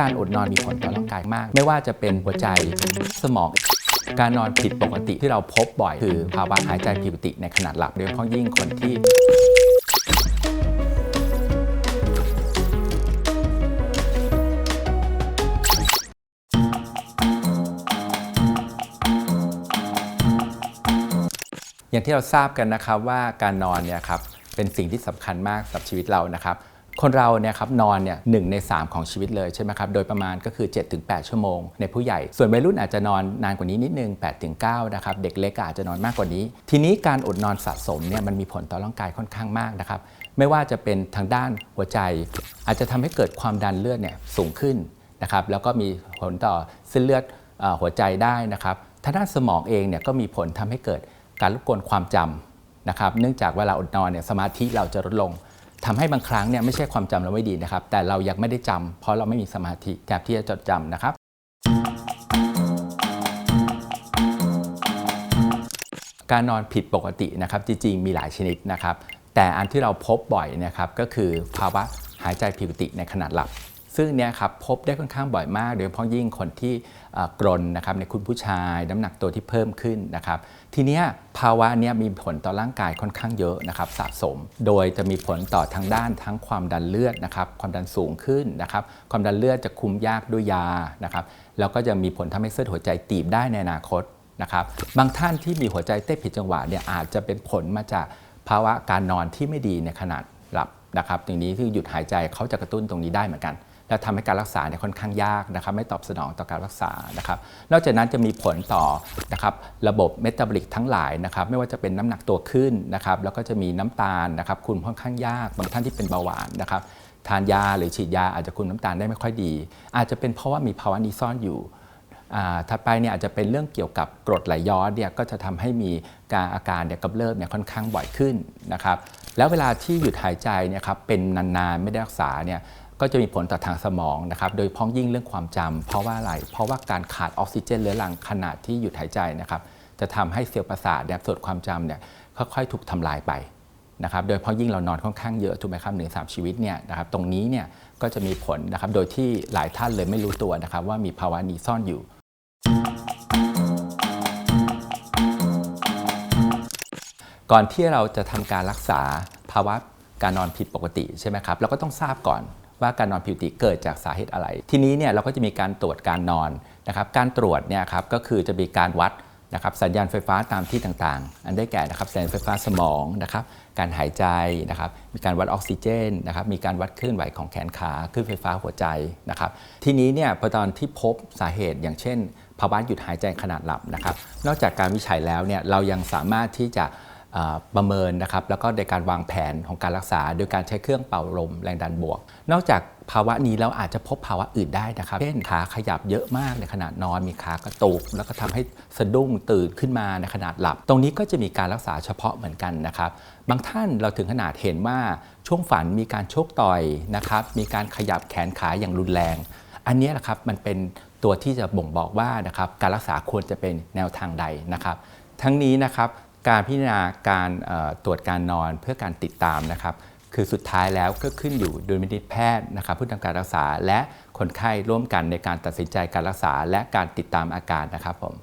การอดนอนมีผลต่อร่างกายมาก ไม่ว่าจะเป็นหัวใจสมองการนอนผิดปกติที่เราพบบ่อยคือภาวะหายใจผิดปกติในขณะหลับโดยเฉพาะยิ่งคนที่อย่างที่เราทราบกันนะครับว่าการนอนเนี่ยครับเป็นสิ่งที่สำคัญมากสำหรับชีวิตเรานะครับ คนเราเนี่ยครับนอนเนี่ยหใน 3 ของชีวิตเลยใช่ไหมครับ โดยประมาณก็คือ 7-8 ชั่วโมง ในผู้ใหญ่ ส่วนวัยรุ่นอาจจะนอนนานกว่านี้นิดนึง 8-9 นะครับ เด็กเล็กอาจจะนอนมากกว่านี้ ทีนี้การอดนอนสะสมเนี่ยมันมีผลต่อร่างกายค่อนข้างมากนะครับ ไม่ว่าจะเป็นทางด้านหัวใจ อาจจะทำให้เกิดความดันเลือดเนี่ยสูงขึ้นนะครับ แล้วก็มีผลต่อเส้นเลือดอหัวใจได้นะครับทางด้านสมองเองเนี่ยก็มีผลทำให้เกิดการรบกวนความจำนะครับ เนื่องจากเวลาอดนอนเนี่ยสมาธิเราจะลดลง ทำให้บางครั้งเนี่ยไม่ใช่ความจำเราไม่ดีนะครับ แต่เรายังไม่ได้จำเพราะเราไม่มีสมาธิแบบที่จะจดจำนะครับ การนอนผิดปกตินะครับจริงๆมีหลายชนิดนะครับ แต่อันที่เราพบบ่อยนะครับก็คือภาวะหายใจผิดปกติในขณะหลับ ซึ่งเนี่ยครับพบได้ค่อนข้างบ่อยมาก โดยเฉพาะยิ่งคนที่กรนนะครับในคุณผู้ชายน้ำหนักตัวที่เพิ่มขึ้นนะครับ ทีเนี้ยภาวะเนี้ยมีผลต่อร่างกายค่อนข้างเยอะนะครับสะสม โดยจะมีผลต่อทางด้านทั้งความดันเลือดนะครับความดันสูงขึ้นนะครับความดันเลือดจะคุมยากด้วยยานะครับแล้วก็จะมีผลทำให้เส้นหัวใจตีบได้ในอนาคตนะครับบางท่านที่มีหัวใจเต้นผิดจังหวะเนี่ยอาจจะเป็นผลมาจากภาวะการนอนที่ไม่ดีในขณะหลับนะครับตรงนี้ที่หยุดหายใจเขาจะกระตุ้นตรงนี้ได้เหมือนกัน และทำให้การรักษาเนี่ยค่อนข้างยากนะครับไม่ตอบสนองต่อการรักษานะครับนอกจากนั้นจะมีผลต่อนะครับระบบเมตาบอลิกทั้งหลายนะครับไม่ว่าจะเป็นน้ำหนักตัวขึ้นนะครับแล้วก็จะมีน้ำตาลนะครับคุมค่อนข้างยากบางท่านที่เป็นเบาหวานนะครับทานยาหรือฉีดยาอาจจะคุมน้ำตาลได้ไม่ค่อยดี อาจจะเป็นเพราะว่ามีภาวะนี้ซ่อนอยู่ถัดไปเนี่ยอาจจะเป็นเรื่องเกี่ยวกับกรดไหลย้อนเนี่ยก็จะทำให้มีการอาการเนี่ยกำเริบเนี่ยค่อนข้างบ่อยขึ้นนะครับแล้วเวลาที่หยุดหายใจเนี่ยครับเป็นนานๆไม่ได้รักษาเนี่ย ก็จะมีผลต่อทางสมองนะครับ โดยพ้องยิ่งเรื่องความจำเพราะว่าอะไร เพราะว่าการขาดออกซิเจนเรื้อรังขณะที่หยุดหายใจนะครับ จะทำให้เซลล์ประสาทเนี่ยส่วนความจำเนี่ยค่อยๆถูกทำลายไปนะครับ โดยเฉพาะยิ่งเรานอนค่อนข้างเยอะถูกไหมครับหนึ่งสามชีวิตเนี่ยนะครับ ตรงนี้เนี่ยก็จะมีผลนะครับ โดยที่หลายท่านเลยไม่รู้ตัวนะครับ ว่ามีภาวะนี้ซ่อนอยู่ก่อนที่เราจะทำการรักษาภาวะการนอนผิดปกติใช่ไหมครับเราก็ต้องทราบก่อน ว่าการนอนผิดปกติเกิดจากสาเหตุอะไร ทีนี้เนี่ยเราก็จะมีการตรวจการนอนนะครับ การตรวจเนี่ยครับก็คือจะมีการวัดนะครับสัญญาณไฟฟ้าตามที่ต่างๆ อันได้แก่นะครับสัญญาณไฟฟ้าสมองนะครับการหายใจนะครับมีการวัดออกซิเจนนะครับมีการวัดคลื่นไหวของแขนขาคลื่นไฟฟ้าหัวใจนะครับทีนี้เนี่ยพอตอนที่พบสาเหตุอย่างเช่น ภาวะหยุดหายใจขนาดหลับนะครับนอกจากการวิจัยแล้วเนี่ยเรายังสามารถที่จะ ประเมินนะครับแล้วก็ในการวางแผนของการรักษา โดยการใช้เครื่องเป่าลมแรงดันบวก นอกจากภาวะนี้แล้วอาจจะพบภาวะอื่นได้นะครับ เช่นขาขยับเยอะมากในขณะนอน มีขากระตุก แล้วก็ทำให้สะดุ้งตื่นขึ้นมาในขนาดหลับ ตรงนี้ก็จะมีการรักษาเฉพาะเหมือนกันนะครับ บางท่านเราถึงขนาดเห็นว่าช่วงฝันมีการโชคต่อยนะครับ มีการขยับแขนขาอย่างรุนแรง อันนี้ยนะครับมันเป็นตัวที่จะบ่งบอกว่านะครับการรักษาควรจะเป็นแนวทางใดนะครับ ทั้งนี้นะครับ การพิจารณาการตรวจการนอนเพื่อการติดตามนะครับคือสุดท้ายแล้วก็ขึ้นอยู่ดุลมิตแพทย์นะครับผู้ทำการรักษาและคนไข้ร่วมกันในการตัดสินใจการรักษา และการติดตามอาการนะครับผม